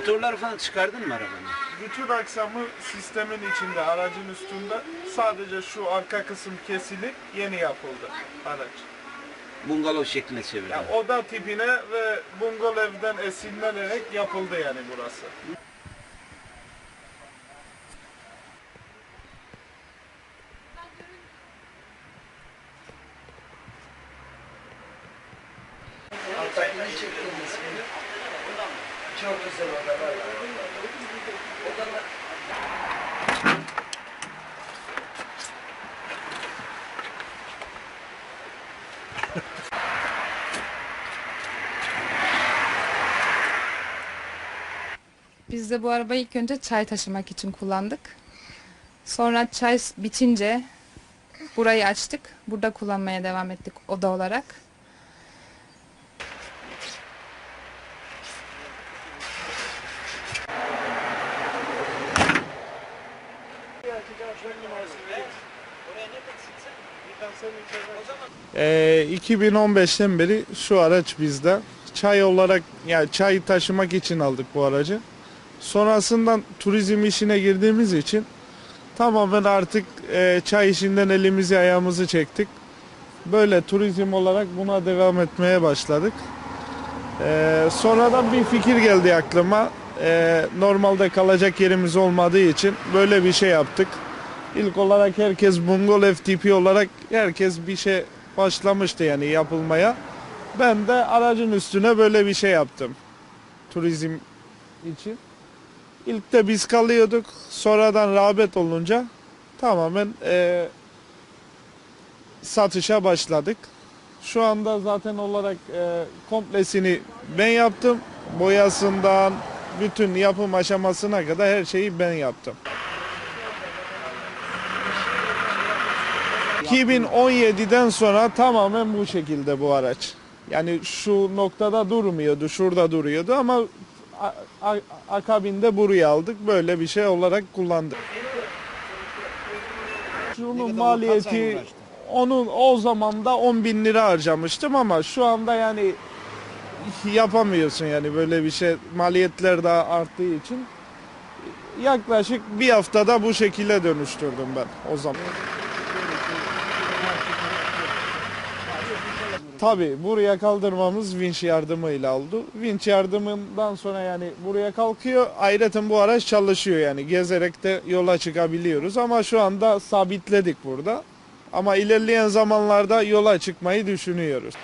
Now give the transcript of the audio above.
Motorları falan çıkardın mı arabanın? Bütün aksamı sistemin içinde, aracın üstünde. Sadece şu arka kısım kesilip yeni yapıldı araç. Bungalov şekline çevirdin. Yani oda tipine ve bungalovdan esinlenerek yapıldı yani burası. Alttakini çektim. Çok güzel odalar. Odalar. Biz de bu arabayı ilk önce çay taşımak için kullandık. Sonra çay bitince burayı açtık. Burada kullanmaya devam ettik oda olarak. Ee, 2015'ten beri şu araç bizde. Çay olarak yani çay taşımak için aldık bu aracı. Sonrasından turizm işine girdiğimiz için tamamen artık e, çay işinden elimizi ayağımızı çektik. Böyle turizm olarak buna devam etmeye başladık. Ee, sonradan bir fikir geldi aklıma. Ee, normalde kalacak yerimiz olmadığı için böyle bir şey yaptık. İlk olarak herkes bungalov tipi olarak herkes bir şey başlamıştı yani yapılmaya. Ben de aracın üstüne böyle bir şey yaptım. Turizm için. İlk de biz kalıyorduk. Sonradan rağbet olunca tamamen eee, satışa başladık. Şu anda zaten olarak eee, komplesini ben yaptım. Boyasından bütün yapım aşamasına kadar her şeyi ben yaptım. 2017'den sonra tamamen bu şekilde bu araç. Yani şu noktada durmuyordu, şurada duruyordu ama akabinde buraya aldık. Böyle bir şey olarak kullandık. Şunun maliyeti onun o zaman da 10 bin lira harcamıştım ama şu anda yani yapamıyorsun yani böyle bir şey maliyetler daha arttığı için yaklaşık bir haftada bu şekilde dönüştürdüm ben o zaman. Tabii buraya kaldırmamız vinç yardımıyla oldu. Vinç yardımından sonra yani buraya kalkıyor. Ayrıca bu araç çalışıyor yani gezerek de yola çıkabiliyoruz ama şu anda sabitledik burada. Ama ilerleyen zamanlarda yola çıkmayı düşünüyoruz.